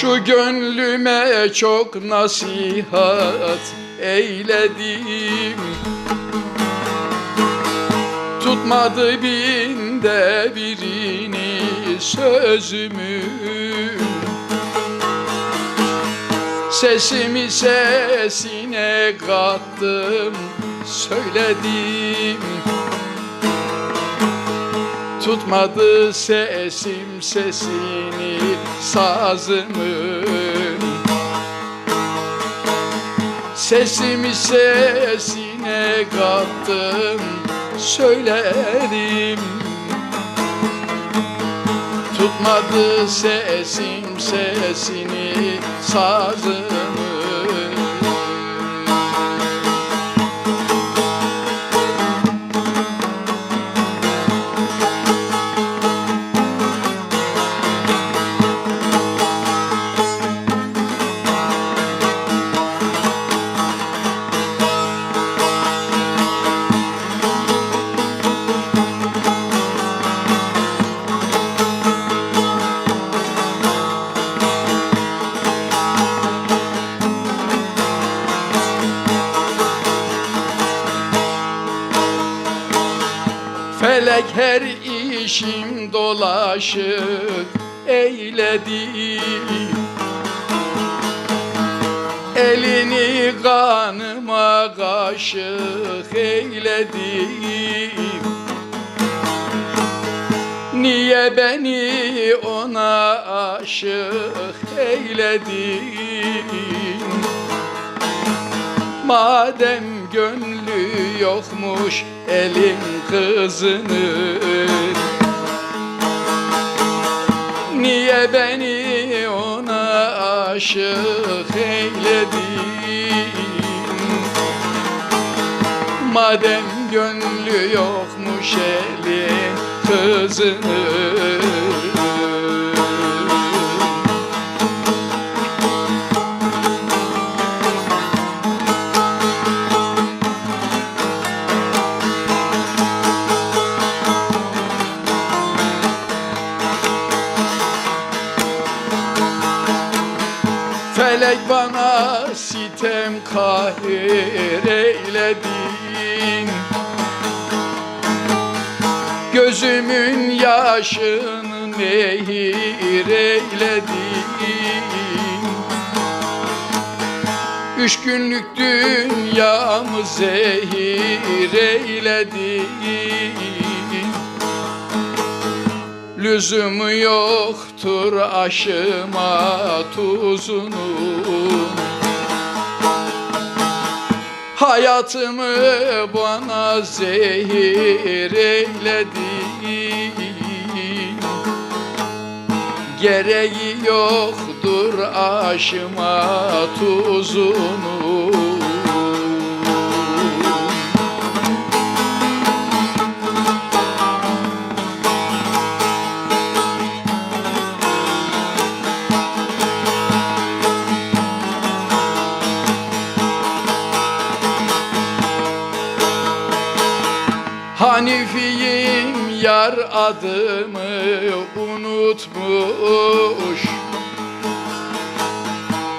Şu gönlüme çok nasihat eyledim. Tutmadı binde birini sözümü. Sesimi sesine kattım söyledim Tutmadı sesim sesini sazımın Sesimi sesine kattım söyledim. Tutmadı sesim sesini sazımın Felek her işim dolaşık eyledi Elini kanıma kaşık eyledi Niye beni ona aşık eyledin Madem gönlü yokmuş elin kızının Niye beni ona aşık eyledin? Madem gönlü yokmuş elin kızının kahir eyledin. Gözümün yaşını nehir eyledin. Üç günlük dünyamı zehir eyledin. Lüzumu yoktur aşıma tuzunun Hayatımı bana zehir eyledin. Gereği yoktur aşıma tuzunun Hanifiyim yar adımı unutmuş.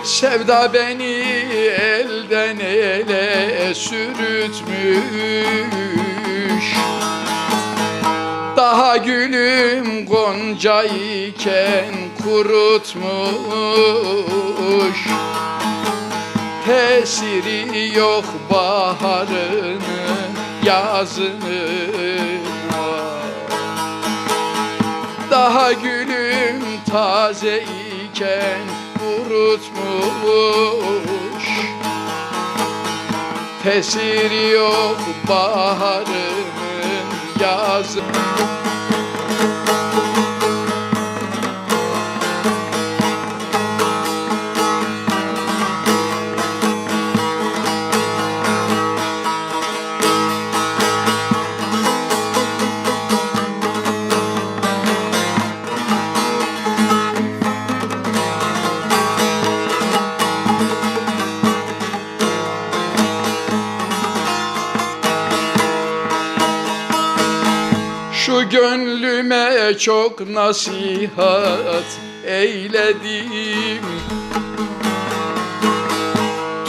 Sevda beni elden ele sürütmüş. Daha gülüm gonca iken kurutmuş. Tesiri yok baharının yazını Daha gülüm taze iken kurutmuş Tesiri yok baharının yazını Gönlüme çok nasihat eyledim.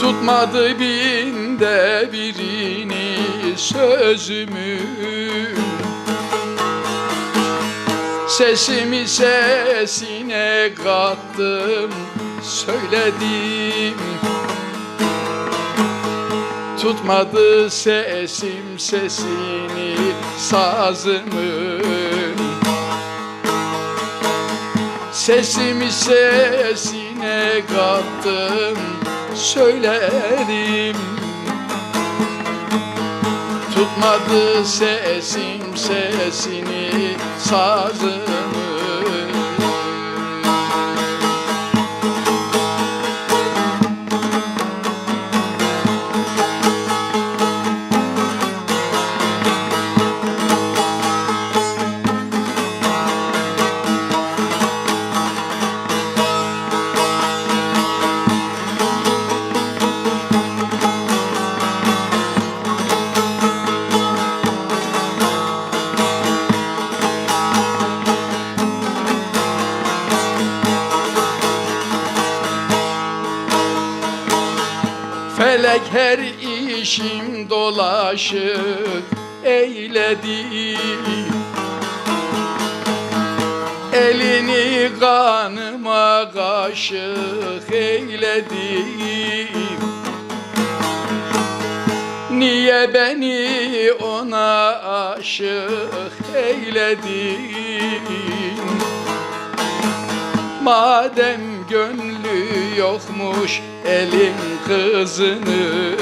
Tutmadı binde birini sözümü. Sesimi sesine kattım söyledim. Tutmadı sesim sesini sazımın Sesimi sesine kattım söyledim. Tutmadı sesim sesini sazımın Felek her işim dolaşık eyledi Elini kanıma kaşık eyledi Niye beni ona aşık eyledin Madem gönlü yokmuş elin kızının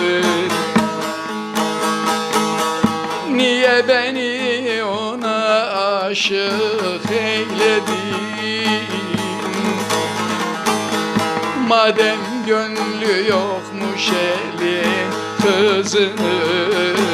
Niye beni ona aşık eyledin? Madem gönlü yokmuş elin kızının